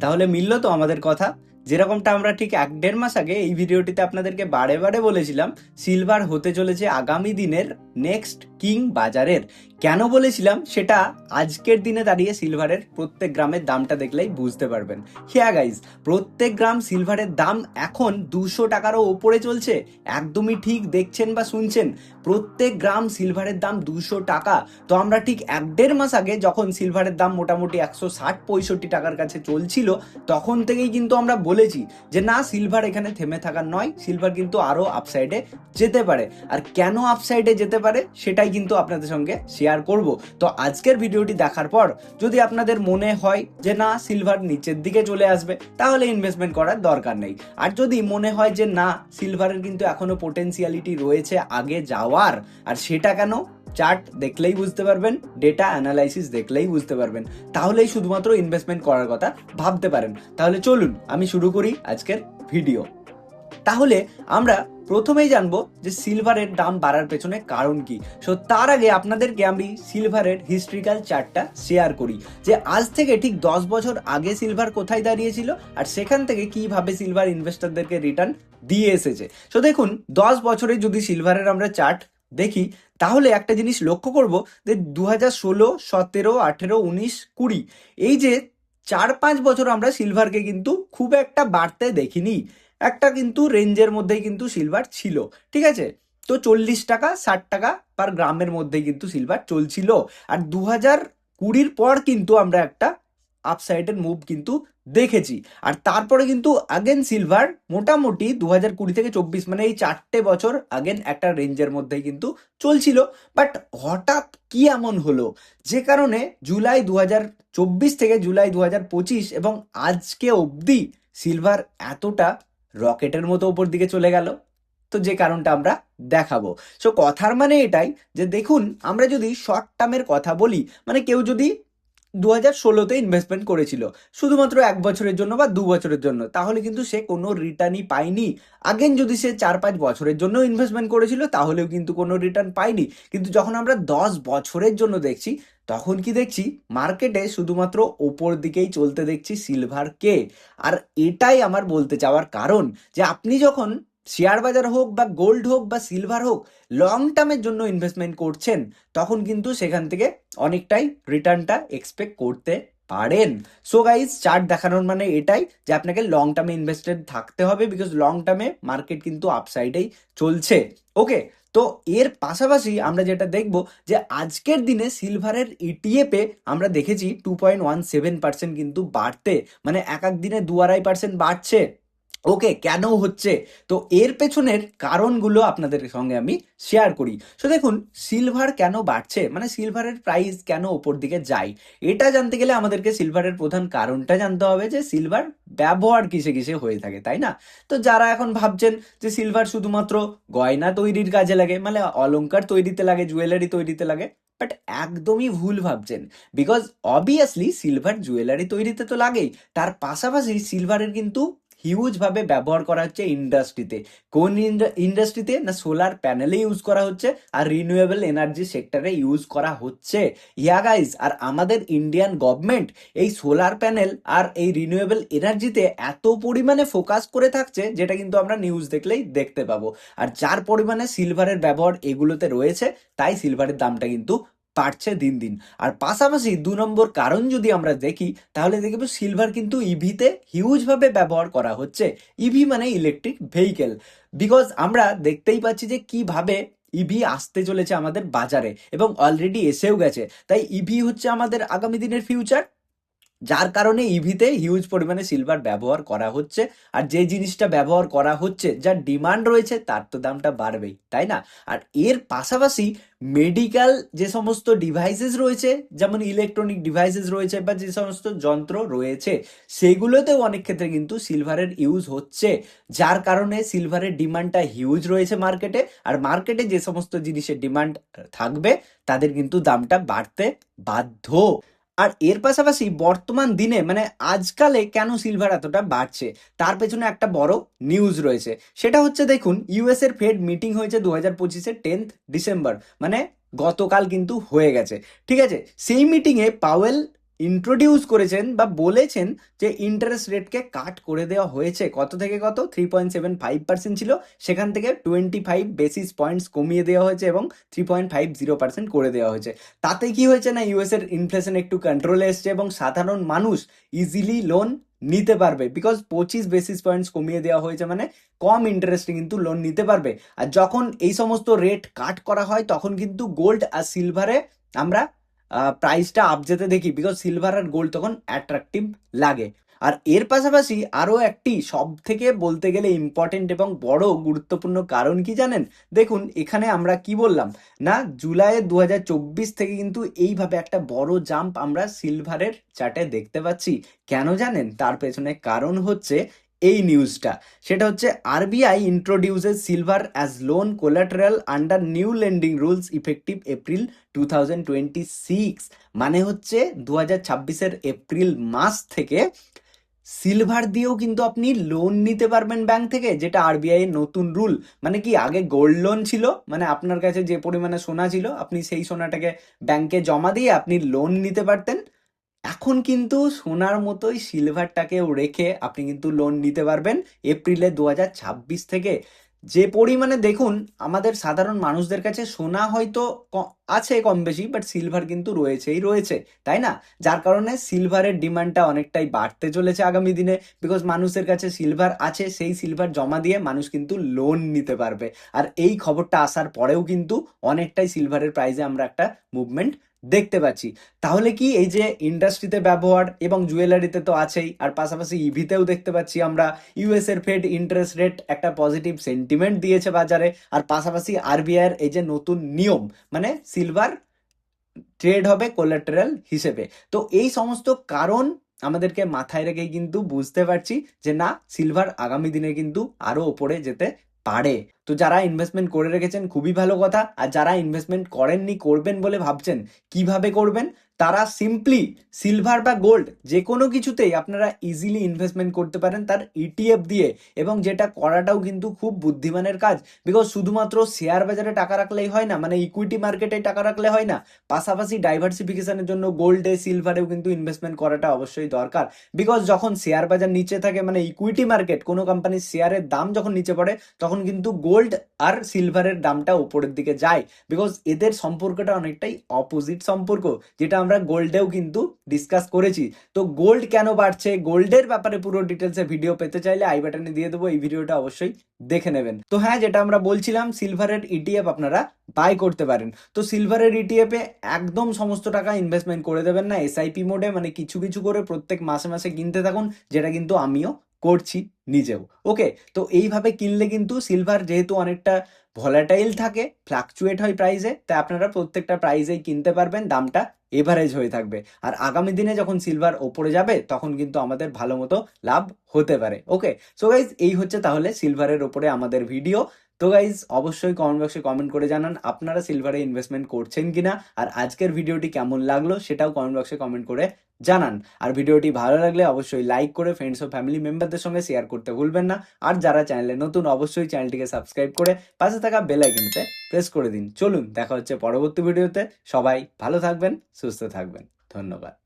তাহলে মিলল তো আমাদের কথা। যেরকমটা আমরা ঠিক এক দেড় মাস আগে এই ভিডিওটিতে আপনাদেরকে বারে বারে বলেছিলাম, সিলভার হতে চলেছে আগামী দিনের নেক্সট কিং বাজারের কেন বলেছিলাম সেটা আজকের দিনে দাঁড়িয়ে সিলভারের প্রত্যেক গ্রামের দামটা দেখলেই বুঝতে পারবেন। হিয়া গাইজ প্রত্যেক গ্রাম সিলভারের দাম এখন দুশো টাকারও ওপরে চলছে। একদমই ঠিক দেখছেন বা শুনছেন, প্রত্যেক গ্রাম সিলভারের দাম দুশো টাকা। তো আমরা ঠিক এক দেড় মাস আগে যখন সিলভারের দাম মোটামুটি একশো ষাট পঁয়ষট্টি টাকার কাছে চলছিল, তখন থেকেই কিন্তু আমরা বলেছি যে না, সিলভার এখানে থেমে থাকার নয়, সিলভার কিন্তু আরও আপসাইডে যেতে পারে। আর কেন আপসাইডে যেতে পারে, সেটাই কিন্তু আপনাদের সঙ্গে শেয়ার করব। তো আজকের ভিডিওটি দেখার পর যদি আপনাদের মনে হয় যে না সিলভার নিচের দিকে চলে আসবে, তাহলে ইনভেস্টমেন্ট করার দরকার নেই। আর যদি মনে হয় যে না সিলভারের কিন্তু এখনও পোটেন্সিয়ালিটি রয়েছে আগে যাওয়ার, আর সেটা কেন? চার্ট দেখলেই বুঝতে পারবেন ডেটা অ্যানালাইসিস দেখলেই বুঝতে পারবেন। তাহলেই শুধুমাত্র ইনভেস্টমেন্ট করার কথা ভাবতে পারেন। তাহলে চলুন, আমি শুরু করি আজকের ভিডিও তাহলে আমরা প্রথমেই জানব যে সিলভারের দাম বাড়ার পেছনে কারণ কি। সো তার আগে আপনাদেরকে আমি সিলভারের হিস্ট্রিক্যাল চার্টটা শেয়ার করি যে আজ থেকে ঠিক দশ বছর আগে সিলভার কোথায় দাঁড়িয়েছিল আর সেখান থেকে কীভাবে সিলভার ইনভেস্টরদেরকে রিটার্ন দিয়ে এসেছে। সো দেখুন, দশ বছরে যদি সিলভারের আমরা চার্ট দেখি, তাহলে একটা জিনিস লক্ষ্য করব যে দু হাজার ষোলো, সতেরো, আঠেরো, উনিশ, কুড়ি, এই যে চার পাঁচ বছর আমরা সিলভারকে কিন্তু খুব একটা বাড়তে দেখিনি। একটা কিন্তু রেঞ্জের মধ্যেই কিন্তু সিলভার ছিল, ঠিক আছে? তো চল্লিশ টাকা, ষাট টাকা পার গ্রামের মধ্যেই কিন্তু সিলভার চলছিল। আর দু হাজার কুড়ির পর কিন্তু আমরা একটা আপসাইডের মুভ কিন্তু দেখেছি। আর তারপরে কিন্তু আগেন সিলভার মোটামুটি দু হাজার কুড়ি থেকে চব্বিশ মানে এই চারটে বছর আগেন একটা রেঞ্জের মধ্যেই কিন্তু চলছিল। বাট হঠাৎ কি এমন হলো? যে কারণে জুলাই দু হাজার চব্বিশ থেকে জুলাই দু হাজার পঁচিশ এবং আজকে অবধি সিলভার এতটা রকেটের মতো ওপর দিকে চলে গেল। তো যে কারণটা আমরা দেখাবো। সো কথার মানে এটাই যে দেখুন, আমরা যদি শর্ট টার্মের কথা বলি মানে কেউ যদি দু হাজার ষোলোতে ইনভেস্টমেন্ট করেছিল। শুধুমাত্র এক বছরের জন্য বা দু বছরের জন্য। তাহলে কিন্তু সে কোনো রিটার্নই পায়নি। আগেন যদি সে চার পাঁচ বছরের জন্য ইনভেস্টমেন্ট করেছিল, তাহলেও কিন্তু কোনো রিটার্ন পায়নি। কিন্তু যখন আমরা দশ বছরের জন্য দেখছি, তখন কি দেখছি? মার্কেটে শুধুমাত্র ওপর দিকেই চলতে দেখছি সিলভার সিলভারকে আর এটাই আমার বলতে চাওয়ার কারণ যে আপনি যখন শেয়ার বাজার হোক বা গোল্ড হোক বা সিলভার হোক লং টার্মের জন্য ইনভেস্টমেন্ট করছেন, তখন কিন্তু সেখান থেকে অনেকটাই রিটার্নটা এক্সপেক্ট করতে পারেন। সো গাইজ চার্ট দেখানোর মানে এটাই যে আপনাকে লং টার্মে ইনভেস্টেড থাকতে হবে বিকজ লং টার্মে মার্কেট কিন্তু আপসাইডেই চলছে। ওকে তো এর পাশাপাশি আমরা যেটা দেখব যে আজকের দিনে সিলভারের ইটিএফে আমরা দেখেছি two point one seven percent কিন্তু বাড়তে মানে এক এক দিনে দু আড়াই পার্সেন্ট বাড়ছে। ওকে, কেন হচ্ছে? তো এর পেছনের কারণগুলো আপনাদের সঙ্গে আমি শেয়ার করি। সো দেখুন সিলভার কেন বাড়ছে? মানে সিলভারের প্রাইস কেন ওপর দিকে যায়? এটা জানতে গেলে আমাদেরকে সিলভারের প্রধান কারণটা জানতে হবে যে সিলভার ব্যবহার কিসে কিসে হয়ে থাকে, তাই না? তো যারা এখন ভাবছেন যে সিলভার শুধুমাত্র গয়না তৈরির কাজে লাগে মানে অলংকার তৈরিতে লাগে জুয়েলারি তৈরিতে লাগে বাট একদমই ভুল ভাবছেন। বিকজ অবভিয়াসলি সিলভার জুয়েলারি তৈরিতে তো লাগেই, তার পাশাপাশি সিলভারের কিন্তু হিউজ ভাবে ব্যবহার করা হচ্ছে ইন্ডাস্ট্রিতে কোন ইন্ডাস্ট্রিতে না সোলার প্যানেলে ইউজ করা হচ্ছে আর রিনিউয়েবল এনার্জি সেক্টরে ইউজ করা হচ্ছে? ইয়া গাইজ আর আমাদের ইন্ডিয়ান গভর্নমেন্ট এই সোলার প্যানেল আর এই রিনিউয়েবল এনার্জিতে এত পরিমাণে ফোকাস করে থাকছে যেটা কিন্তু আমরা নিউজ দেখলেই দেখতে পাবো। আর যার পরিমাণে সিলভারের ব্যবহার এগুলোতে রয়েছে, তাই সিলভারের দামটা কিন্তু বাড়ছে দিন দিন। আর পাশাপাশি দু নম্বর কারণ যদি আমরা দেখি, তাহলে দেখব সিলভার কিন্তু ইভিতে হিউজভাবে ব্যবহার করা হচ্ছে। ইভি মানে ইলেকট্রিক ভেহিকেল বিকজ আমরা দেখতেই পাচ্ছি যে কীভাবে ইভি আসতে চলেছে আমাদের বাজারে এবং অলরেডি এসেও গেছে। তাই ইভি হচ্ছে আমাদের আগামী দিনের ফিউচার যার কারণে ইভিতে হিউজ পরিমাণে সিলভার ব্যবহার করা হচ্ছে। আর যে জিনিসটা ব্যবহার করা হচ্ছে, যার ডিমান্ড রয়েছে, তার তো দামটা বাড়বেই, তাই না? আর এর পাশাপাশি মেডিকেল যে সমস্ত ডিভাইসেস রয়েছে, যেমন ইলেকট্রনিক ডিভাইসেস রয়েছে বা যে সমস্ত যন্ত্র রয়েছে, সেগুলোতেও অনেক ক্ষেত্রে কিন্তু সিলভারের ইউজ হচ্ছে। যার কারণে সিলভারের ডিমান্ডটা হিউজ রয়েছে মার্কেটে আর মার্কেটে যে সমস্ত জিনিসের ডিমান্ড থাকবে, তাদের কিন্তু দামটা বাড়তে বাধ্য। আর এর পাশাপাশি বর্তমান দিনে মানে আজকালে কেন সিলভার এতটা বাড়ছে? তার পেছনে একটা বড় নিউজ রয়েছে। সেটা হচ্ছে দেখুন ইউএস এর ফেড মিটিং হয়েছে দু হাজার পঁচিশে টেন্থ ডিসেম্বর মানে গতকাল কিন্তু হয়ে গেছে। ঠিক আছে? সেই মিটিংয়ে পাওয়েল ইন্ট্রোডিউস করেছেন বা বলেছেন যে ইন্টারেস্ট রেটকে কাট করে দেওয়া হয়েছে। কত থেকে কত? Three point seven five percent ছিল। সেখান থেকে টোয়েন্টি ফাইভ বেসিস পয়েন্টস কমিয়ে দেওয়া হয়েছে এবং three point five zero percent করে দেওয়া হয়েছে। তাতে কি হয়েছে না ইউএস এর ইনফ্লেশন একটু কন্ট্রোলে এসছে এবং সাধারণ মানুষ ইজিলি লোন নিতে পারবে। বিকজ পঁচিশ বেসিস পয়েন্টস কমিয়ে দেওয়া হয়েছে মানে কম ইন্টারেস্টে কিন্তু লোন নিতে পারবে। আর যখন এই সমস্ত রেট কাট করা হয়, তখন কিন্তু গোল্ড আর সিলভারে আমরা প্রাইসটা আপ যেতে দেখি বিকজ সিলভার আর গোল্ড তখন অ্যাট্রাকটিভ লাগে। আর এর পাশাপাশি আরও একটি সব থেকে বলতে গেলে ইম্পর্টেন্ট এবং বড় গুরুত্বপূর্ণ কারণ কি জানেন? দেখুন, এখানে আমরা কি বললাম? না জুলাই দু হাজার চব্বিশ থেকে কিন্তু এইভাবে একটা বড় জাম্প আমরা সিলভারের চার্টে দেখতে পাচ্ছি। কেন জানেন? তার পেছনে কারণ হচ্ছে এই নিউজটা সেটা হচ্ছে RBI introduces silver as loan collateral under new lending rules effective April two মানে হচ্ছে দু হাজার এপ্রিল মাস থেকে সিলভার দিয়েও কিন্তু আপনি লোন নিতে পারবেন ব্যাংক থেকে, যেটা আরবিআই এর নতুন রুল মানে কি, আগে গোল্ড লোন ছিল মানে আপনার কাছে যে পরিমাণে সোনা ছিল, আপনি সেই সোনাটাকে ব্যাংকে জমা দিয়ে আপনি লোন নিতে পারতেন। এখন কিন্তু সোনার মতোই সিলভারটাকেও রেখে আপনি কিন্তু লোন নিতে পারবেন এপ্রিলে দু হাজার ছাব্বিশ থেকে। যে পরিমাণে দেখুন, আমাদের সাধারণ মানুষদের কাছে সোনা হয়তো আছে কম বেশি বাট সিলভার কিন্তু রয়েছেই রয়েছে, তাই না? যার কারণে সিলভারের ডিমান্ডটা অনেকটাই বাড়তে চলেছে আগামী দিনে বিকজ মানুষের কাছে সিলভার আছে, সেই সিলভার জমা দিয়ে মানুষ কিন্তু লোন নিতে পারবে। আর এই খবরটা আসার পরেও কিন্তু অনেকটাই সিলভারের প্রাইসে আমরা একটা মুভমেন্ট দেখতে পাচ্ছি। তাহলে কি এই যে ইন্ডাস্ট্রিতে ব্যবহার এবং জুয়েলারিতে তো আছেই, আর পাশাপাশি ইভিতেও দেখতে পাচ্ছি আমরা ইউএস এর ফেড ইন্টারেস্ট রেট একটা পজিটিভ সেন্টিমেন্ট দিয়েছে বাজারে, আর পাশাপাশি আরবিআই এর এই যে নতুন নিয়ম মানে সিলভার ট্রেড হবে কোলাটেরাল হিসেবে। তো এই সমস্ত কারণ আমাদেরকে মাথায় রেখে কিন্তু বুঝতে পারছি যে না সিলভার আগামী দিনে কিন্তু আরও ওপরে যেতে পারে। তো যারা ইনভেস্টমেন্ট করে রেখেছেন, খুবই ভালো কথা। আর যারা ইনভেস্টমেন্ট করেননি, করবেন বলে ভাবছেন, কীভাবে করবেন? তারা সিম্পলি সিলভার বা গোল্ড যে কোনো কিছুতেই আপনারা ইজিলি ইনভেস্টমেন্ট করতে পারেন তার ইটিএফ দিয়ে। এবং যেটা করাটাও কিন্তু খুব বুদ্ধিমানের কাজ। বিকজ শুধুমাত্র শেয়ার বাজারে টাকা রাখলেই হয় না মানে ইকুইটি মার্কেটে টাকা রাখলে হয় না, পাশাপাশি ডাইভার্সিফিকেশনের জন্য গোল্ডে সিলভারেও কিন্তু ইনভেস্টমেন্ট করাটা অবশ্যই দরকার। বিকজ যখন শেয়ার বাজার নিচে থাকে মানে ইকুইটি মার্কেট কোনো কোম্পানির শেয়ারের দাম যখন নিচে পড়ে, তখন কিন্তু গোল্ড আর সিলভারের দামটা উপরের দিকে যায় বিকজ এদের সম্পর্কটা অনেকটাই অপোজিট সম্পর্ক, যেটা আমরা গোল্ডেও কিন্তু ডিসকাস করেছি। তো গোল্ড কেন বাড়ছে? গোল্ডের ব্যাপারে পুরো ডিটেলসে ভিডিও পেতে চাইলে আই বাটনে দিয়ে দেবো, এই ভিডিওটা অবশ্যই দেখে নেবেন। তো হ্যাঁ যেটা আমরা বলছিলাম সিলভারের ইটিএফ আপনারা বাই করতে পারেন। তো সিলভারের ইটিএফ এ একদম সমস্ত টাকা ইনভেস্টমেন্ট করে দেবেন না এসআইপি মোডে মানে কিছু কিছু করে প্রত্যেক মাসে মাসে কিনতে থাকুন, যেটা কিন্তু আমিও করছি নিজেও। ওকে তো এইভাবে কিনলে কিন্তু সিলভার যেহেতু অনেকটা ভলাটাইল থাকে ফ্লাকচুয়েট হয় প্রাইসে তাই আপনারা প্রত্যেকটা প্রাইজেই কিনতে পারবেন, দামটা এভারেজ হয়ে থাকবে। আর আগামী দিনে যখন সিলভার ওপরে যাবে, তখন কিন্তু আমাদের ভালো মতো লাভ হতে পারে। ওকে সো গাইজ এই হচ্ছে তাহলে সিলভারের ওপরে আমাদের ভিডিও তো গাইজ অবশ্যই কমেন্ট বক্সে কমেন্ট করে জানান আপনারা সিলভারে ইনভেস্টমেন্ট করছেন কিনা আর আজকের ভিডিওটি কেমন লাগল সেটাও কমেন্ট বক্সে কমেন্ট করে জানান। আর ভিডিওটি ভালো লাগলে অবশ্যই লাইক করে ফ্রেন্ডস ও ফ্যামিলি মেম্বারদের সঙ্গে শেয়ার করতে ভুলবেন না। আর যারা চ্যানেলে নতুন, অবশ্যই চ্যানেলটিকে সাবস্ক্রাইব করে পাশে থাকা বেল আইকনতে প্রেস করে দিন। চলুন, দেখা হচ্ছে পরবর্তী ভিডিওতে সবাই ভালো থাকবেন, সুস্থ থাকবেন। ধন্যবাদ।